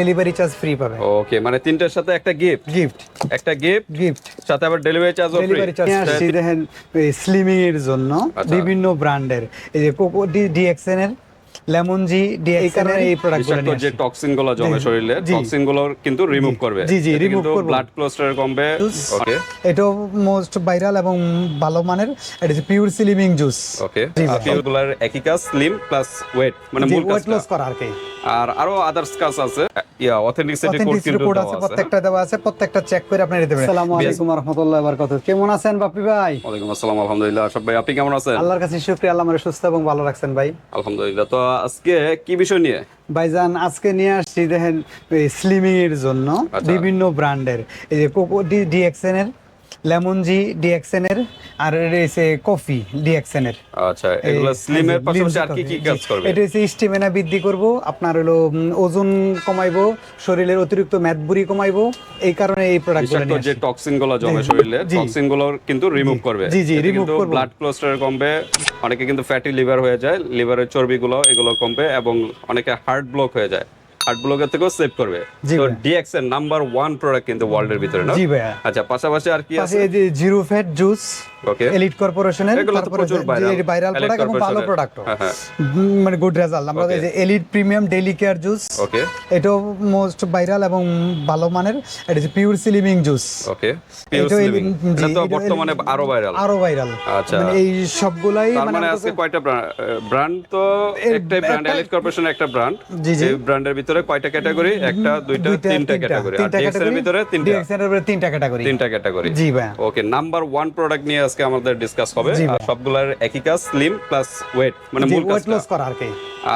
Delivery charge free পাবে। Okay মানে তিনটার সাথে একটা গিফট গিফট একটা গিফট গিফট সাথে আবার ডেলিভারি চার্জও ফ্রি ডেলিভারি চার্জ দেখেন স্লিমিং এর জন্য। বিভিন্ন ব্র্যান্ডের এই যে কোকো ডিএক্সএন এর লেমন জি এই প্রোডাক্টগুলো নিয়ে যে টক্সিনগুলো জমে শরীরে টক্সিনগুলো কিন্তু রিমুভ করবে। জি, জি, remove করব। ব্লাড কোলেস্টেরল কমবে। ওকে এটাও মোস্ট ভাইরাল এবং ভালো মানের। এটা হচ্ছে পিওর স্লিমিং জুস ওকে। একই কাজ স্লিম প্লাস ওয়েট মানে মূল ওয়েট লস করা আর কি। আর আরও আদার্স কাজ আছে। ইয়া অথেন্টিসিটি কোড কিন্তু আছে প্রত্যেকটা দেওয়া আছে প্রত্যেকটা চেক করে আপনি নিতে পারেন। আসসালামু আলাইকুম ওয়া রাহমাতুল্লাহি ওয়া বারাকাতুহু। কেমন আছেন বাপি ভাই? ওয়ালাইকুম আসসালাম আলহামদুলিল্লাহ। সব ভাই আপনি কেমন আছেন? আল্লাহর কাছে শুকরিয়া আল্লাহ আমারে সুস্থ এবং ভালো রাখছেন ভাই। আলহামদুলিল্লাহ। তো আজকে কি বিষয় নিয়ে ভাইজান আজকে নিয়ে আসছি দেখেন স্লিমিং এর জন্য আচ্ছা। বিভিন্ন ব্র্যান্ডের এই যে কোকো ডিএক্সএন এর লেমন জি ডিএক্সএন এর আর রয়েছে কফি ডিএক্সএন এর। আচ্ছা এগুলো স্লিমের পাশাপাশি আর কি কি কাজ করবে? এটা হচ্ছে স্টেমিনা বৃদ্ধি করব আপনার হলো ওজন কমাইবো শরীরের অতিরিক্ত মেদবুরি কমাইবো এই কারণে এই প্রোডাক্টগুলো নিয়ে যে টক্সিনগুলো জমে শরীরে। টক্সিনগুলো কিন্তু রিমুভ করবে। জি, জি, কিন্তু করব। ব্লাড কোলেস্টেরল কমবে অনেকে কিন্তু ফ্যাটি লিভার হয়ে যায় লিভারের চর্বি গুলো এগুলো কমবে এবং অনেকে হার্ট ব্লক হয়ে যায়। হার্ট ব্লকের থেকেও সেভ করবে। তো ডিএক্স এর নাম্বার ওয়ান প্রোডাক্ট কিন্তু ওয়ার্ল্ডের ভিতরে না জি ভাইয়া। আচ্ছা পাশাপাশি আর কি আছে? এই zero fat juice okay elite কর্পোরেশনের। ভাইরাল প্রোডাক্ট এবং ভালো প্রোডাক্ট হ্যাঁ, হ্যাঁ। মানে গুড রেজাল্ট আমরা এই যে elite premium daily care juice okay এটাও মোস্ট ভাইরাল এবং ভালো মানের। এটা হচ্ছে pure slimming juice okay pure slimming এটা তো বর্তমানে আরও ভাইরাল আরও ভাইরাল আচ্ছা। মানে এই সবগুলাই মানে মানে আজকে কয়টা ব্র্যান্ড তো একটাই ব্র্যান্ড এলিট কর্পোরেশন একটা ব্র্যান্ড জি, জি। ব্র্যান্ডের ভিতরে কয়টা ক্যাটাগরি? একটা দুইটা তিনটা ক্যাটাগরি। আর ডিএক্স এর ভিতরে তিনটা। এর ভিতরে তিনটা ক্যাটাগরি। তিনটা ক্যাটাগরি। জি ভাই ওকে নাম্বার ওয়ান প্রোডাক্ট নিয়ে আজকে আমাদের ডিসকাস হবে। ভাই। একই কাজ স্লিম প্লাস ওয়েট মানে মূল লস করা আর কি।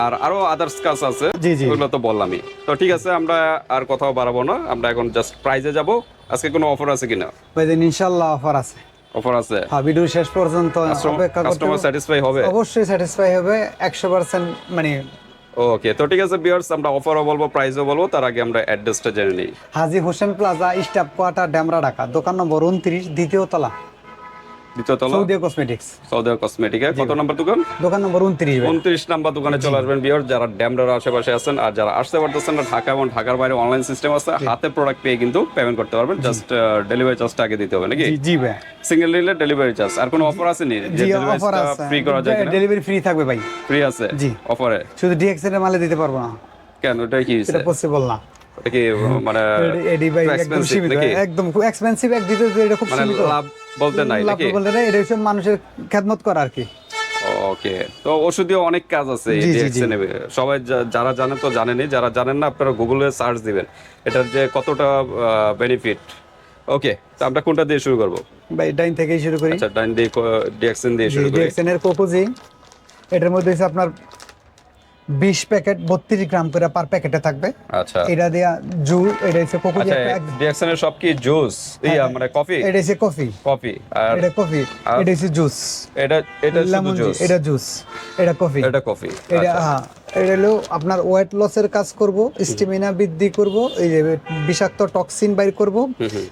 আর আরও আদার্স কাজ আছে। ওগুলো তো বললামই। তো ঠিক আছে আমরা আর কথাও বাড়াবো না। আমরা এখন জাস্ট প্রাইজে যাব। আজকে কোনো অফার আছে কিনা? ভাই ইনশাআল্লাহ অফার আছে। অফার আছে? হ্যাঁ ভিডিও শেষ পর্যন্ত অপেক্ষা করতে কাস্টমার। স্যাটিসফাই হবে? অবশ্যই স্যাটিসফাই হবে একশো পার্সেন্ট মানে ওকে তো ঠিক আছে বিয়ার্স আমরা অফারও বলব প্রাইসও বলব, তার আগে আমরা অ্যাড্রেসটা জেনে নিই। Haji Hossain plaza, staff quarter, Demra Dhaka, দোকান নম্বর উনত্রিশ, দ্বিতীয় তলা। দ্বিতীয় তলা? সৌদি কসমেটিক্স সৌদি কসমেটিকে কত নাম্বার দোকান? দোকান নম্বর উনত্রিশ উনত্রিশ নাম্বার দোকানে চলে আসবেন বিয়ার যারা ড্যামরার আশেপাশে আছেন আর যারা আসতে পারতেছেন না ঢাকা এবং ঢাকার বাইরে অনলাইন সিস্টেম আছে হাতে প্রোডাক্ট পেয়ে কিন্তু পেমেন্ট করতে পারবেন। জাস্ট ডেলিভারি চার্জটা আগে দিতে হবে নাকি? জি জি ভাই। সিঙ্গেল নিলে ডেলিভারি চার্জ আর কোনো অফার আছে নি যে ফ্রি করা যায় ডেলিভারি ফ্রি থাকবে ভাই। ফ্রি আছে? জি। অফারে শুধু ডিএক্সএন এর মালে দিতে পারব না। কেন? ওটা কি? এটা পসিবল না। এটা কি মানে এডি- ভাই একদম সীমিত একদম খুব এক্সপেন্সিভ এক দিতে এটা খুব মানে সীমিত। লাভ বলতে নাই লাভ বলতে না এটা হচ্ছে মানুষের খেদমত করা আর কি। ওকে তো ওষুধেও অনেক কাজ আছে সবাই যারা জানে তো জানেনই যারা জানেন না আপনারা গুগলে সার্চ দিবেন। এটার যে কতটা বেনিফিট ওকে তো আমরা কোনটা দিয়ে শুরু করব? ভাই ডাইন থেকেই শুরু করি। আচ্ছা ডাইন দিয়ে ডিএক্সএন দিয়ে শুরু করি। ডিএক্সএন এর কোকোজি এটার মধ্যে হচ্ছে আপনার বিশ প্যাকেট বত্রিশ গ্রাম করে পার প্যাকেটে থাকবে। আচ্ছা। এটা দেয়া জুস এটা হচ্ছে আচ্ছা ডিএক্সএন এর সব কি জুস? ইয়া মানে কফি এটা হচ্ছে কফি কফি আর এটা কফি এটা হচ্ছে জুস। এটা এটা শুধু জুস? এটা জুস এটা কফি এটা কফি এটা হ্যাঁ। এটা হলো আপনার ওয়েট লসের কাজ করব স্টেমিনা বৃদ্ধি করব এই যে বিষাক্ত টক্সিন বাইর করব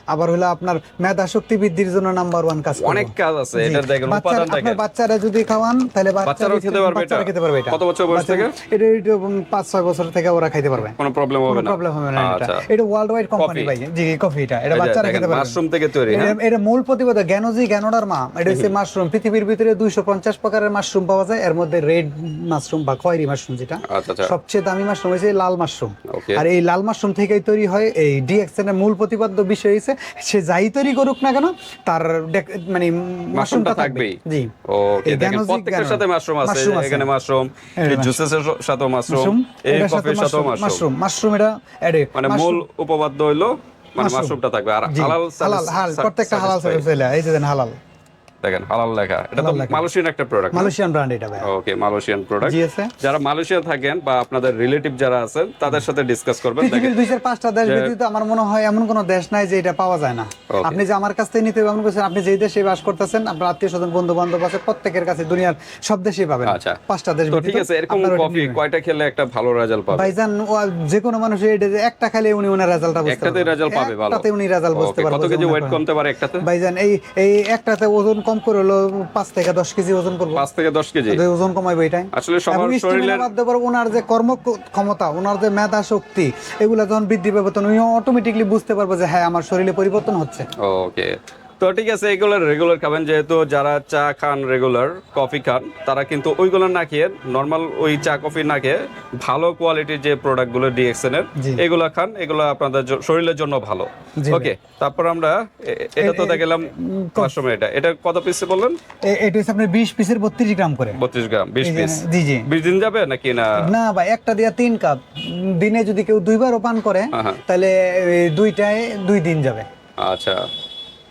আবার হলো আপনার মেধা শক্তি বৃদ্ধির জন্য নাম্বার ওয়ান কাজ অনেক কাজ আছে জি। এটার দেখেন বাচ্চারা- উপাদান আপনার বাচ্চারা যদি খাওয়ান তাহলে বাচ্চারাও খেতে পারবে এটা? খেতে পারবে এটা। কত বছর বয়স থেকে? এটা এটা পাঁচ ছয় বছর থেকে ওরা খাইতে পারবে। কোনো প্রবলেম হবে না। প্রবলেম হবে না এটা। আচ্ছা। এটা ওয়ার্ল্ড ওয়াইড কোম্পানি ভাই। জি কফি এটা। এটা বাচ্চারা খেতে পারবে। মাশরুম থেকে তৈরি হ্যাঁ? এটা- এটা মূল প্রতিবেদক জ্ঞানজি জ্ঞানোডার মা। এটা হচ্ছে মাশরুম পৃথিবীর ভিতরে দুইশো পঞ্চাশ প্রকারের মাশরুম পাওয়া যায়। এর মধ্যে রেড মাশরুম বা খয়েরি মাশরুম যেটা আচ্ছা আচ্ছা। সবচেয়ে দামি মাশরুম হচ্ছে লাল মাশরুম। আর এই লাল মাশরুম থেকেই তৈরি হয় এই ডিএক্সএন এর মূল প্রতিপাদ্য বিষয় হচ্ছে সে যাই তৈরি করুক না কেন তার মানে মাশরুমটা থাকবেই। জি। ওকে দেখেন জ্ঞানজি প্রত্যেকটার সাথে মাশরুম আছে এখানে মাশরুম এই মাশরুম। জুসের সাথেও মাশরুম এই এটার সাথে মাশরুম। মাশরুম। এটা এডে মানে মূল উপপাদ্য হইল মানে মাশরুম। মাশরুমটা থাকবে। আর হালাল হালাল প্রত্যেকটা হালাল এই যে হালাল। দেখেন হালাল লেখা। এটা তো মালয়েশিয়ান একটা প্রোডাক্ট মালয়েশিয়ান ব্র্যান্ড এটা ভাই ওকে মালয়েশিয়ান প্রোডাক্ট যারা মালয়েশিয়া থাকেন বা আপনাদের রিলেটিভ যারা আছেন তাদের সাথে ডিসকাস করবেন দেখেন। পাঁচটা দেশ ব্যতীত আমার মনে হয় এমন কোনো দেশ নাই যে এটা পাওয়া যায় না। আপনি যে আমার কাছ থেকে নিতে এমন করছেন আপনি যেই দেশে বাস করতেছেন আপনার আত্মীয় স্বজন বন্ধু বান্ধব আছে প্রত্যেকের কাছে দুনিয়ার সব দেশেই পাবেন। আচ্ছা। পাঁচটা দেশ ঠিক আছে এরকম কফি কয়টা খেলে একটা ভালো রেজাল্ট পাবে? ভাইজান যে কোনো মানুষ এটা একটা খাইলে উনি ওনার রেজাল্টটা বুঝতে একটাতে রেজাল্ট পাবে ভালো। একটাতে উনি রেজাল্ট বুঝতে পারবেন কত কেজি ওয়েট কমতে পারে একটাতে? ভাইজান এই এই একটাতে ওজন কম কম করে হলো পাঁচ থেকে দশ কেজি ওজন করব। পাঁচ থেকে দশ কেজি? ওজন কমাইবো এটাই। আসলে সবার শরীরের বাদ দেওয়ার ওনার যে কর্ম ক্ষমতা ওনার যে মেধা শক্তি এগুলো যখন বৃদ্ধি পাবে তখন উনি অটোমেটিকলি বুঝতে পারবে যে হ্যাঁ আমার শরীরে পরিবর্তন হচ্ছে। ওকে তো ঠিক আছে এগুলো রেগুলার খাবেন যেহেতু যারা চা খান রেগুলার কফি খান তারা কিন্তু ওইগুলো না খেয়ে নর্মাল ওই চা কফি না খেয়ে ভালো কোয়ালিটির যে প্রোডাক্টগুলো ডিএক্সএন এর এগুলো খান এগুলো আপনাদের শরীরের জন্য ভালো। ওকে তারপর আমরা এটা তো দেখলাম মাশরুম এটা। এটা কত পিস বললেন? এটা হচ্ছে আপনার বিশ পিসের বত্রিশ গ্রাম করে। বত্রিশ গ্রাম বিশ এই যে- পিস জি জি। বিশ দিন যাবে নাকি না? না ভাই একটা দিয়া তিন কাপ। দিনে যদি কেউ দুইবারও পান করে। তাহলে দুইটায় দুই দিন যাবে। আচ্ছা।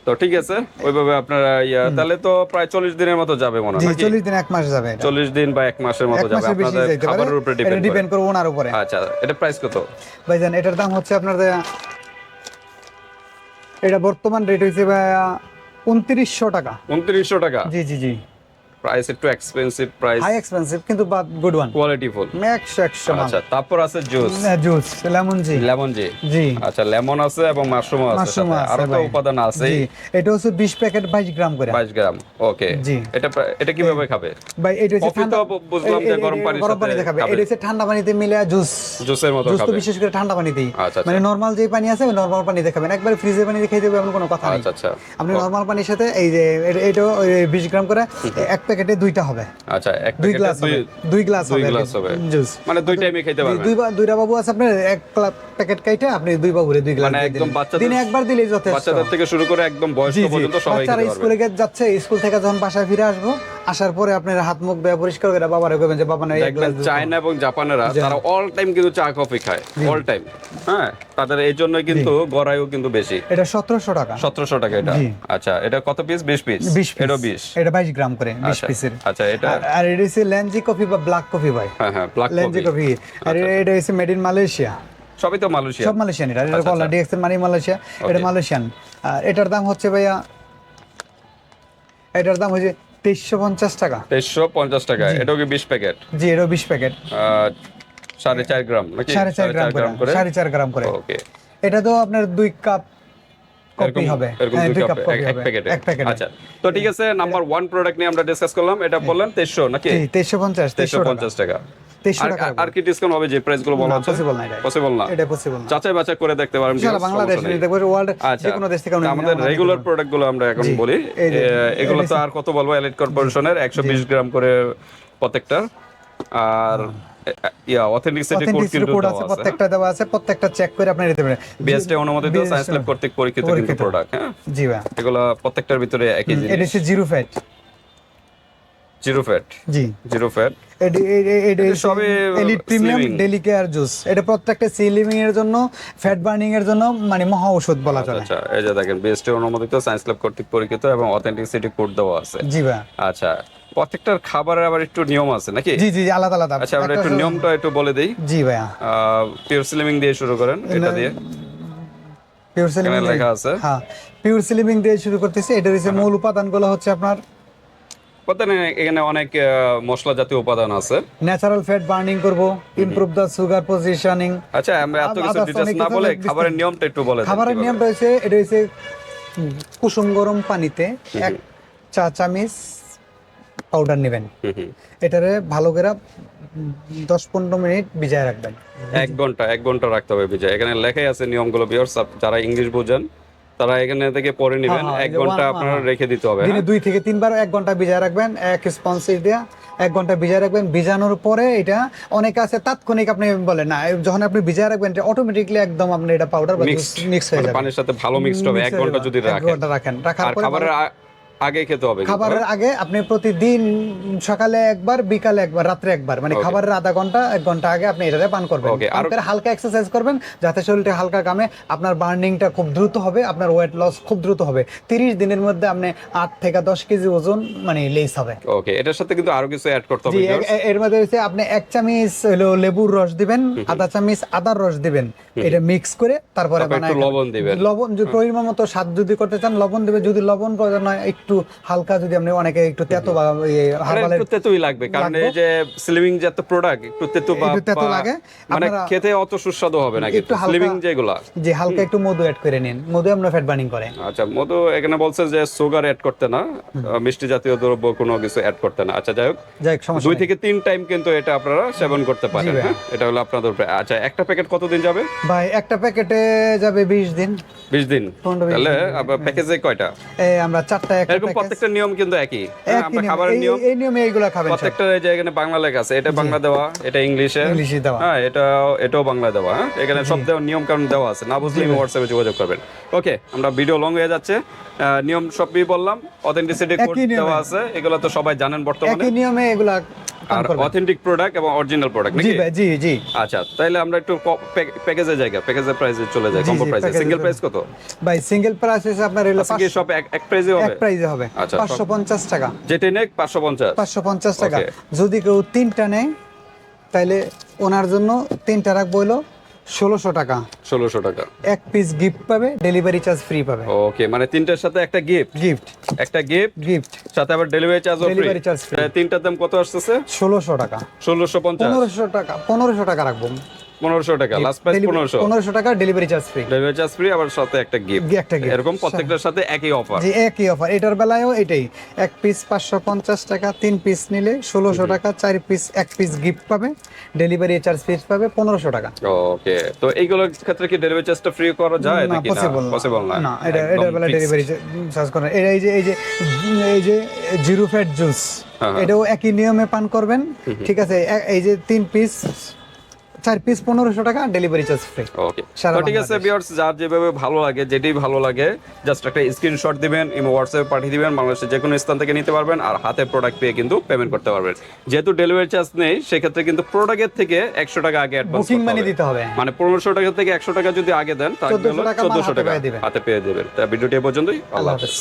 তো ঠিক আছে ওইভাবে আপনারা ইয়া তাহলে তো প্রায় চল্লিশ দিনের মতো যাবে মনে হয় চল্লিশ দিন এক মাস যাবে চল্লিশ দিন বা এক মাসের মতো যাবে। আপনাদের খাবারের উপরে ডিপেন্ড করব ওনার উপরে। আচ্ছা এটা প্রাইস কত? ভাইজান এটার দাম হচ্ছে আপনার এটা বর্তমান রেট হয়েছে উনত্রিশশো টাকা। উনত্রিশশো টাকা? জি জি জি। প্রাইস একটু এক্সপেন্সিভ প্রাইস হাই এক্সপেন্সিভ কিন্তু but good one quality full একশো একশো আচ্ছা তারপর আছে জুস জুস লেমন জি লেমন জি জি। আচ্ছা লেমন আছে এবং মাশরুম আছে আরও তো উপাদান আছে। এটা হচ্ছে বিশ প্যাকেট বাইশ গ্রাম করে। বাইশ গ্রাম ওকে জি। এটা এটা কীভাবে খাবে? ভাই এটা হচ্ছে ঠান্ডা বুঝলাম যে গরম পানির গরম সাথে পানিতে খাবে। খাবে। এটা হচ্ছে ঠান্ডা পানিতে মিলে জুস জুসের মতো জুস তো বিশেষ করে ঠান্ডা পানিতেই। আচ্ছা, আচ্ছা। মানে নর্মাল যে পানি আছে নর্মাল পানিতে খাবেন। একবার ফ্রিজের পানিতে খেয়ে দেবে এমন কোনো কথা নেই। আচ্ছা আচ্ছা। আপনি নর্মাল পানির সাথে এই যে এটা বিশ গ্রাম করে এক প্যাকেটে দুইটা হবে। আচ্ছা এক দুই গ্লাস হবে দুই গ্লাস হবে গ্লাস হবে। জুস। মানে দুই টাইমে খেতে পারবেন দুই বা- দুইটা বাবু আছে আপনার এক প্যাকেট কাইটে আপনি দুই বাবুরে দুই গ্লাস মানে একদম বাচ্চা দিনে একবার দিলেই যথেষ্ট। বাচ্চাদের থেকে শুরু করে একদম বয়স্ক পর্যন্ত সবাই খেতে পারবে স্কুলে গে- যাচ্ছে স্কুল থেকে যখন বাসায় ফিরে আসব আসার পরে আপনার হাত মুখ দেওয়া পরিষ্কার করে বাবারে কবেন যে বাবা না চায়না এবং জাপানেরা তারা অল টাইম কিন্তু চা কফি খায় অল টাইম হ্যাঁ তাদের এই জন্য কিন্তু গড়াইও কিন্তু বেশি। এটা সতেরোশো টাকা। সতেরোশো টাকা এটা। আচ্ছা এটা কত পিস বিশ পিস বিশ এটা বিশ। এটা বাইশ গ্রাম করে বিশ আচ্ছা পিসের আচ্ছা এটা আর- এটা হচ্ছে ল্যাঞ্জি কফি বা ব্ল্যাক কফি ভাই। হ্যাঁ হ্যাঁ ব্ল্যাক ল্যাঞ্জি কফি। কফি। আর এটা হচ্ছে মেড ইন মালয়েশিয়া সবই তো মালয়েশিয়া সব মালয়েশিয়ান এটা। এটা আচ্ছা, কলা আচ্ছা। ডিএক্সেল মানে মালয়েশিয়া। এটা মালয়েশিয়ান। আর এটার দাম হচ্ছে ভাইয়া এটার দাম হচ্ছে তেইশশো পঞ্চাশ টাকা। তেইশশো পঞ্চাশ টাকা। এটাও কি বিশ প্যাকেট? জি এটাও বিশ প্যাকেট। সাড়ে চার গ্রাম সাড়ে চার গ্রাম করে। সাড়ে চার গ্রাম করে। ওকে। এটা তো আপনার দুই কাপ কপি হবে। হ্যাঁ, এক প্যাকেট। আচ্ছা। তো ঠিক আছে নাম্বার ওয়ান প্রোডাক্ট নিয়ে আমরা ডিসকাস করলাম। এটা বললেন তেইশশো নাকি? তেইশশো পঞ্চাশ তেইশশো পঞ্চাশ টাকা। আর- টাকা আর- আর কি ডিসকাউন্ট হবে যে প্রাইসগুলো বলা? হচ্ছে possible না পসিবল না? এটা পসিবল না। যাচাই বাছাই করে দেখতে পারেন সারা বাংলাদেশ দেখব ওয়ার্ল্ড যে কোনো দেশ থেকে আমাদের রেগুলার প্রোডাক্টগুলো আমরা এখন বলি। এগুলো তো আর কত বলব? এলিট কর্পোরেশনের একশো বিশ গ্রাম করে প্রত্যেকটা। আর ইয়া অথেন্টিসিটি কোড কিন্তু আছে আছে। প্রত্যেকটা দেওয়া আছে প্রত্যেকটা চেক করে আপনি নিতে পারেন। বিএসটি অনুমোদিত সায়েন্স ল্যাব কর্তৃক পরীক্ষিত কিন্তু প্রোডাক্ট হ্যাঁ? জি ভাই। এগুলো প্রত্যেকটার ভিতরে একই জিনিস। Zero fat zero fat. জি। Zero fat. এটা এটা elite premium daily care juice এটা প্রত্যেকটা সিলিমিং এর জন্য ফ্যাট বার্নিং এর জন্য মানে মহা ঔষধ বলা চলে। আচ্ছা এই যে দেখেন বিএসটি অনুমোদিত সায়েন্স ল্যাব কর্তৃক পরীক্ষিত এবং অথেন্টিসিটি কোড দেওয়া আছে। জি ভাই আচ্ছা প্রত্যেকটার খাবারের আবার একটু নিয়ম আছে নাকি? জি জি আলাদা আলাদা। আচ্ছা আমরা একটু নিয়মটা একটু বলে দিই। জি ভাইয়া। পিওর স্লিমিং দিয়ে শুরু করেন এটা দিয়ে। পিওর সিলিমিং লেখা আছে। হ্যাঁ পিওর সিলিমিং দিয়ে শুরু করতেছি। এটা হচ্ছে মূল উপাদানগুলো হচ্ছে আপনার এখানে অনেক মশলা জাতীয় উপাদান আছে। ন্যাচারাল ফ্যাট বার্নিং করব ইমপ্রুভ দ্য সুগার পজিশনিং আচ্ছা আমরা এত কিছু অনেক না বলে খাবারের নিয়মটা একটু বলে খাবারের। নিয়মটা এটা হচ্ছে কুসুম গরম পানিতে এক চা চামিচ পাউডার নেবেন। এটারে ভালো করে দশ পনেরো মিনিট ভিজায় রাখবেন। এক ঘণ্টা এক ঘণ্টা রাখতে হবে বিজয় এখানে লেখাই আছে নিয়মগুলো ভিউয়ার্স যারা ইংলিশ বোঝেন তারা এখানে থেকে পরে নেবেন হ্যাঁ, এক ঘণ্টা আপনারা হ্যাঁ। রেখে দিতে হবে দিনে হ্যাঁ? দুই থেকে তিনবার এক ঘণ্টা ভিজায় রাখবেন এক স্পঞ্জ দিয়া এক ঘণ্টা ভিজায় রাখবেন ভিজানোর পরে এটা অনেকে আছে তাৎক্ষণিক আপনি বলেন না যখন আপনি ভিজায় রাখবেন এটা অটোমেটিকলি একদম আপনি এটা পাউডার মিক্স হয়ে মানে যাবে পানির সাথে ভালো মিক্সড হবে এক ঘণ্টা। যদি এক রাখেন ঘণ্টা রাখেন রাখার আর পরে আগে খেতে হবে খাবারের হ্যাঁ? আগে আপনি প্রতিদিন সকালে একবার বিকালে একবার রাত্রে একবার। মানে খাবারের আধা ঘণ্টা এক ঘণ্টা আগে আপনি এটাতে পান করবেন। করে হালকা এক্সারসাইজ করবেন যাতে শরীরটা হালকা কামে আপনার বার্নিংটা খুব দ্রুত হবে আপনার ওয়েট লস খুব দ্রুত হবে। তিরিশ দিনের মধ্যে আপনি আট থেকে দশ কেজি ওজন মানে লেস হবে। ওকে এটার সাথে কিন্তু আরও কিছু অ্যাড করতে হবে এর মধ্যে হচ্ছে আপনি এক চামচ হলো লেবুর রস দিবেন আধা চামচ আদার রস দিবেন। এটা মিক্স করে তারপরে বানায় লবণ দিবেন। লবণ যদি পরিমাণ মতো স্বাদ যদি করতে চান লবণ দিবে যদি লবণ প্রয়োজন হয় একটু হালকা যদি আপনি অনেকে একটু তেতো বা আরে হার্বালের একটু তেতুই লাগবে কারণ এই যে স্লিমিং জাত প্রোডাক্ট একটু তেতু বা তেতো লাগে। মানে খেতে অত সুস্বাদু হবে না একটু স্লিমিং যেগুলা। যে হালকা একটু মধু অ্যাড করে নিন। মধু আমরা ফ্যাট বার্নিং করে। আচ্ছা মধু এখানে বলছে যে সুগার অ্যাড করতে না মিষ্টি জাতীয় দ্রব্য কোনো কিছু অ্যাড করতে না। আচ্ছা যাই হোক। যাই সমস্যা দুই থেকে তিন টাইম কিন্তু এটা আপনারা সেবন করতে পারেন হ্যাঁ? এটা হলো আপনাদের আচ্ছা একটা প্যাকেট কতদিন যাবে? ভাই একটা প্যাকেটে যাবে বিশ দিন। বিশ দিন। পনেরো বিশ তাহলে প্যাকেজে কয়টা? এই আমরা চারটা একটা এরকম প্রত্যেকটা নিয়ম কিন্তু একই। হ্যাঁ, আমরা খাবারের নিয়ম এই নিয়মে এইগুলো খাবেন প্রত্যেকটা এই যে এখানে বাংলা লেখা আছে এটা বাংলা দেওয়া এটা ইংলিশে। ইংলিশে দেওয়া। হ্যাঁ এটা এটাও বাংলা দেওয়া হ্যাঁ। এখানে সব দেওয়া নিয়ম কারণ দেওয়া আছে। না বুঝলে হোয়াটসঅ্যাপে যোগাযোগ করবেন। ওকে আমরা ভিডিও লং হয়ে যাচ্ছে। নিয়ম সবই বললাম। অথেন্টিসিটি কোড দেওয়া আছে। এগুলো তো সবাই জানেন বর্তমানে। একই নিয়মে এগুলা আর অথেন্টিক প্রোডাক্ট এবং অরিজিনাল প্রোডাক্ট নাকি? জি জি। আচ্ছা তাইলে আমরা একটু প্যাকেজের জায়গা প্যাকেজের প্রাইসে চলে যাই কম্বো প্রাইসে সিঙ্গেল প্রাইস কত? ভাই সিঙ্গেল প্রাইস হচ্ছে আপনার হলো আজকে সব এক এক প্রাইসে এক হবে প্রাইজে হবে। আচ্ছা, পাঁচশো পঞ্চাশ টাকা। যেটা নেক পাঁচশো পঞ্চাশ। পাঁচশো পঞ্চাশ টাকা। যদি কেউ তিনটা নেয় তাহলে ওনার জন্য তিনটা রাখব হলো ষোলোশো টাকা। ষোলোশো টাকা। এক পিস গিফট পাবে ডেলিভারি চার্জ ফ্রি পাবে। ওকে মানে তিনটার সাথে একটা গিফট গিফট একটা গিফট গিফট সাথে আবার ডেলিভারি চার্জও ফ্রি ডেলিভারি চার্জ। তিনটার দাম কত আসছে 1600 টাকা। ষোলোশো পঞ্চাশ। পনেরোশো টাকা 1500 টাকা রাখব। টাকা লাস্ট প্রাইস টাকা delivery charge free delivery charge free আবার সাথে একটা গিফট একটা gift। এরকম প্রত্যেকটার সাথে একই অফার যে একই অফার এটার বেলায়ও এটাই। এক পিস পাঁচশো পঞ্চাশ টাকা তিন পিস নিলে টাকা চার পিস এক পিস গিফট পাবে। ডেলিভারি চার্জ ফিস পাবে টাকা। ওকে তো এইগুলোর ক্ষেত্রে কি ডেলিভারি চার্জটা ফ্রি করা যায় নাকি না? পসিবল না। না। এটা এটার বেলা ডেলিভারি চার্জ করে এই যে এই যে এই যে জিরো ফ্যাট জুস হ্যাঁ। এটাও একই নিয়মে পান করবেন। ঠিক আছে এই যে তিন পিস চার পিস পনেরোশো টাকা ডেলিভারি চার্জ ফ্রি ওকে ঠিক আছে ভিউয়ার্স যার যেভাবে ভালো লাগে যেটাই ভালো লাগে জাস্ট একটা স্ক্রিনশট দিবেন ইমো হোয়াটসঅ্যাপে পাঠিয়ে দিবেন বাংলাদেশের যে কোনো স্থান থেকে নিতে পারবেন আর হাতে প্রোডাক্ট পেয়ে কিন্তু পেমেন্ট করতে পারবেন। যেহেতু ডেলিভারি চার্জ নেই সেক্ষেত্রে কিন্তু প্রোডাক্টের থেকে একশো টাকা আগে অ্যাডভান্স বুকিং মানি দিতে হবে। মানে পনেরোশো টাকা থেকে একশো টাকা যদি আগে দেন তাহলে 1400 টাকা চোদ্দশো হাতে টাকা। পেয়ে হাতে পেয়ে দেবেন তা ভিডিওটি এ পর্যন্তই। আল্লাহ হাফেজ।